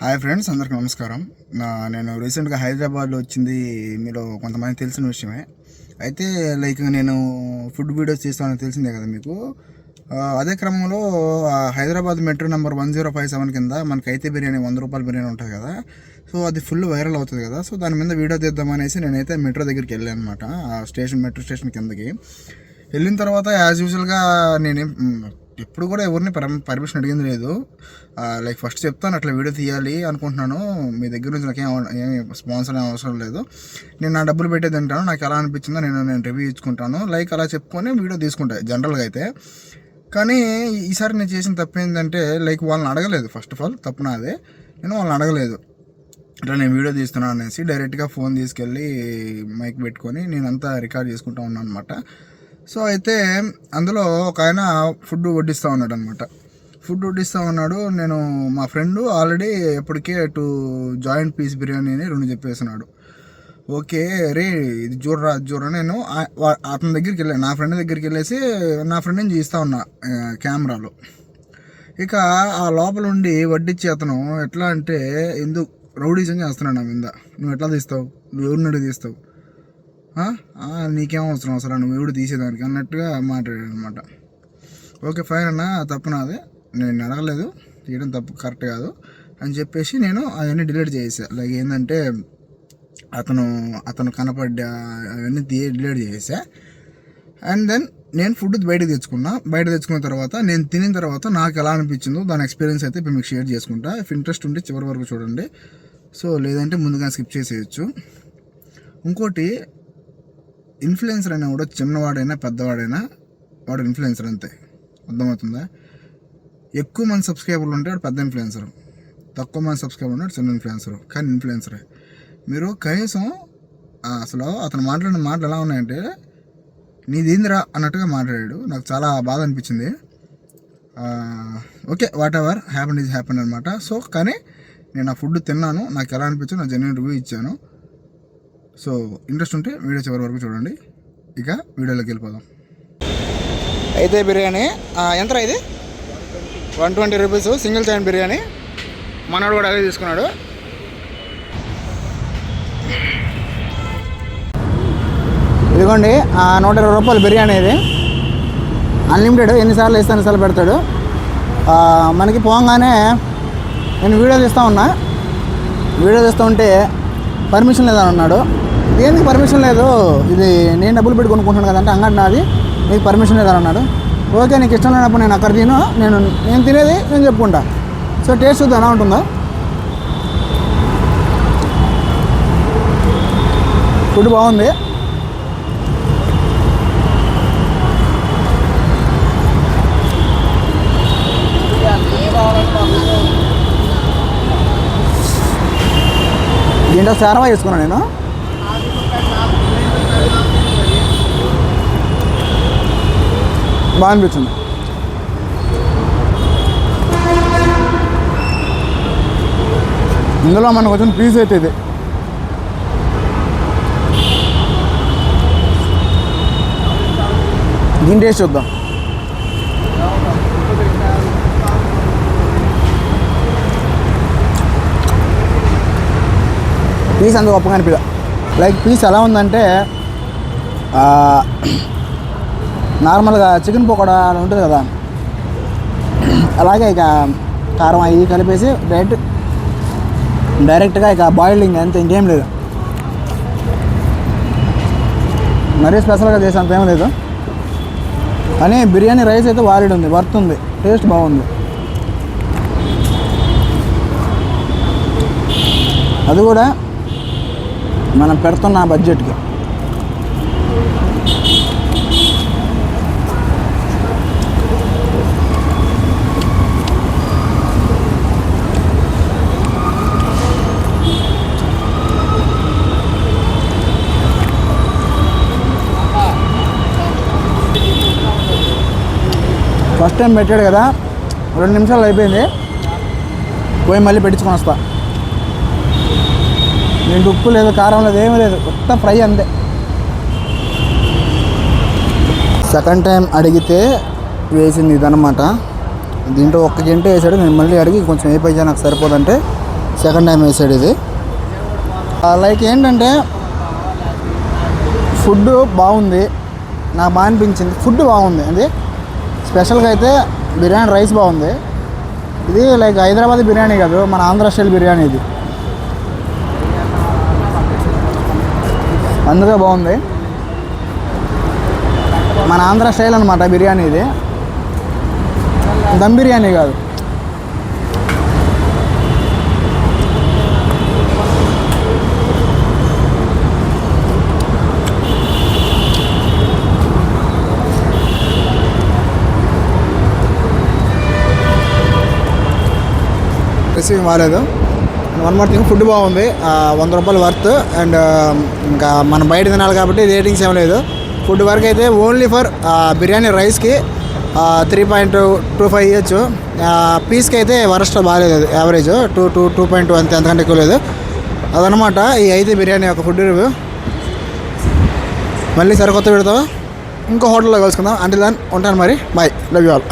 Hi friends అందరికి నమస్కారం. నా నేను రీసెంట్గా హైదరాబాద్లో వచ్చింది మీలో కొంతమంది తెలిసిన విషయమే. అయితే లైక్ నేను ఫుడ్ వీడియోస్ చేస్తానని తెలిసిందే కదా మీకు. అదే క్రమంలో Hyderabad metro number one zero five seven కింద మనకి అయితే బిర్యానీ వంద రూపాయల బిర్యానీ ఉంటుంది కదా. సో అది ఫుల్ వైరల్ అవుతుంది కదా. సో దాని మీద వీడియో తీద్దామనేసి నేనైతే మెట్రో దగ్గరికి వెళ్ళాను అనమాట ఆ స్టేషన్ మెట్రో స్టేషన్ కిందకి. వెళ్ళిన తర్వాత యాజ్ యూజువల్గా నేనేం ఎప్పుడు కూడా ఎవరిని పర్మిషన్ అడిగింది లేదు. లైక్ ఫస్ట్ చెప్తాను అట్లా వీడియో తీయాలి అనుకుంటున్నాను. మీ దగ్గర నుంచి నాకు ఏం ఏమి స్పాన్సర్ ఏం అవసరం లేదు. నేను నా డబ్బులు పెట్టే తింటాను నాకు ఎలా అనిపించిందో నేను నేను రివ్యూ ఇచ్చుకుంటాను. లైక్ అలా చెప్పుకొని వీడియో తీసుకుంటాను జనరల్గా అయితే. కానీ ఈసారి నేను చేసిన తప్పు ఏంటంటే లైక్ వాళ్ళని అడగలేదు. ఫస్ట్ ఆఫ్ ఆల్ తప్పు నాదే. నేను వాళ్ళని అడగలేదు. ఇట్లా నేను వీడియో తీస్తున్నాను అనేసి డైరెక్ట్గా ఫోన్ తీసుకెళ్ళి మైక్ పెట్టుకొని నేనంతా రికార్డ్ చేసుకుంటా ఉన్నాను అనమాట సో అయితే అందులో ఒక ఆయన ఫుడ్ వడ్డిస్తూ ఉన్నాడు అనమాట ఫుడ్ వడ్డిస్తూ ఉన్నాడు. నేను మా ఫ్రెండ్ ఆల్రెడీ ఎప్పటికే టూ జాయింట్ పీస్ బిర్యానీ అని రెండు చెప్పేసినాడు ఓకే రే ఇది చూడరా చూడరా నేను అతని దగ్గరికి వెళ్ళాను నా ఫ్రెండ్ దగ్గరికి వెళ్ళేసి నా ఫ్రెండ్ని చూస్తూ ఉన్నా కెమెరాలో. ఇక ఆ లోపల ఉండి వడ్డించి అతను ఎట్లా అంటే ఎందుకు? రౌడీజం చేస్తున్నాడు నా మీద. నువ్వు ఎట్లా తీస్తావు? నువ్వు ఎవరిని తీస్తావు? నీకేం అవసరం అసలు? నువ్వు ఎవడు తీసేదానికి? అన్నట్టుగా మాట్లాడాడు అనమాట ఓకే ఫైన్ అన్న తప్పు నాదే. నేను అడగలేదు. తీయడం తప్పు కరెక్ట్ కాదు. అని చెప్పేసి నేను అవన్నీ డిలీట్ చేసా లైక్ ఏంటంటే అతను అతను కనపడ్డా అవన్నీ తీ డిలీట్ చేసా అండ్ దెన్ నేను ఫుడ్ బయటకు తెచ్చుకున్నా. బయట తెచ్చుకున్న తర్వాత నేను తినిన తర్వాత నాకు ఎలా అనిపించిందో దాని ఎక్స్పీరియన్స్ అయితే ఇప్పుడు మీకు షేర్ చేసుకుంటా. ఇఫ్ ఇంట్రెస్ట్ ఉంటే చివరి వరకు చూడండి. సో లేదంటే ముందుగా స్కిప్ చేసేయచ్చు. ఇంకోటి ఇన్ఫ్లుయెన్సర్ అయినా కూడా చిన్నవాడైనా పెద్దవాడైనా వాడు ఇన్ఫ్లుయెన్సర్ అంతే. అర్థమవుతుందా? ఎక్కువ మంది సబ్స్క్రైబర్లు ఉంటే వాడు పెద్ద ఇన్ఫ్లుయెన్సర్. తక్కువ మంది సబ్స్క్రైబర్ ఉంటే చిన్న ఇన్ఫ్లుయెన్సర్. కానీ ఇన్ఫ్లుయెన్సరే. మీరు కనీసం అసలు అతను మాట్లాడిన మాటలు ఎలా ఉన్నాయంటే నీదేందిరా అన్నట్టుగా మాట్లాడాడు. నాకు చాలా బాధ అనిపించింది. Okay what ever happen is happen అనమాట సో కానీ నేను ఆ ఫుడ్ తిన్నాను. నాకు ఎలా అనిపించిందో నా జెన్యున్ రివ్యూ ఇచ్చాను. సో ఇంట్రెస్ట్ ఉంటే వీడియో చివరి వరకు చూడండి. ఇక వీడియోలోకి వెళ్ళిపోదాం. అయితే బిర్యానీ ఎంత ఇది? One twenty rupees single chain biryani. మనోడు కూడా అదే తీసుకున్నాడు. ఇదిగోండి నూట ఇరవై రూపాయలు బిర్యానీ ఇది. అన్లిమిటెడ్ ఎన్నిసార్లు వేస్తే ఎన్నిసార్లు పెడతాడు. మనకి పోగానే నేను వీడియో తీస్తూ ఉన్నా. వీడియో తీస్తూ ఉంటే పర్మిషన్ లేదని అన్నాడు దేనికి పర్మిషన్ లేదు? ఇది నేను డబ్బులు పెట్టి కొనుక్కుంటున్నాను కదంటే అంగడి నాది. నీకు పర్మిషన్ లేదని అన్నాడు. ఓకే నీకు ఇష్టం లేనప్పుడు నేను అక్కడ తిను. నేను నేను తినేది నేను చెప్పుకుంటా. సో టేస్ట్ చూద్దాం ఎలా ఉంటుందో. ఫుడ్ బాగుంది. దీంట్లో శారవా వేసుకున్నాను నేను. బాగా అనిపించింది ఇందులో మనకు వచ్చిన పీస్ అయితే ఇది. దీని టేస్ట్ చూద్దాం. పీస్ అంత గొప్పగా అనిపించ లైక్ పీస్ ఎలా ఉందంటే నార్మల్గా చికెన్ పకోడా అని ఉంటుంది కదా. అలాగే ఇక కారం అవి కలిపేసి డైరెక్ట్ డైరెక్ట్గా ఇక బాయిలింగ్ అంతే ఇంకేం లేదు. మరీ స్పెషల్గా చేసేంత ఏం లేదు. కానీ బిర్యానీ రైస్ అయితే వారిడ్ ఉంది వర్త్ ఉంది టేస్ట్ బాగుంది. అది కూడా మనం పెడుతున్న బడ్జెట్కి ఫస్ట్ టైం పెట్టాడు కదా రెండు నిమిషాలు అయిపోయింది. పోయి మళ్ళీ పెట్టించుకొని వస్తా. దీంట్లో ఉప్పు లేదు కారం లేదు ఏమీ లేదు కొత్త ఫ్రై అంతే. సెకండ్ టైం అడిగితే వేసింది ఇదనమాట దీంట్లో ఒక్క గంట వేసాడు నేను మళ్ళీ అడిగి కొంచెం అయిపోయా నాకు సరిపోదంటే సెకండ్ టైం వేసాడు ఇది. లైక్ ఏంటంటే ఫుడ్ బాగుంది. నాకు బాగా అనిపించింది. ఫుడ్ బాగుంది. అది స్పెషల్గా అయితే బిర్యానీ రైస్ బాగుంది. ఇది లైక్ హైదరాబాద్ బిర్యానీ కాదు మన ఆంధ్ర స్టైల్ బిర్యానీ ఇది. అందుకే బాగుంది. మన ఆంధ్ర స్టైల్ అనమాట బిర్యానీ ఇది. దమ్ బిర్యానీ కాదు. రెసిపీ బాగాలేదు వన్ మోర్ థింగ్ ఫుడ్ బాగుంది. వంద రూపాయలు వర్త్. అండ్ ఇంకా మనం బయట తినాలి కాబట్టి రేటింగ్స్ ఏం లేదు. ఫుడ్ వరకు అయితే ఓన్లీ ఫర్ బిర్యానీ రైస్కి త్రీ పాయింట్ టూ ఫైవ్ ఇవ్వచ్చు పీస్కి అయితే వరస్ట్ బాగాలేదు అది average two two two point two అంతే అంతకంటే ఎక్కువ లేదు. అదనమాట ఈ అయితే బిర్యానీ ఒక ఫుడ్ రివ్యూ మళ్ళీ సరికొత్త పెడతావా? ఇంకో హోటల్లో కలుసుకుందాం. అంటే దాన్ని ఉంటాను మరి. Bye love you all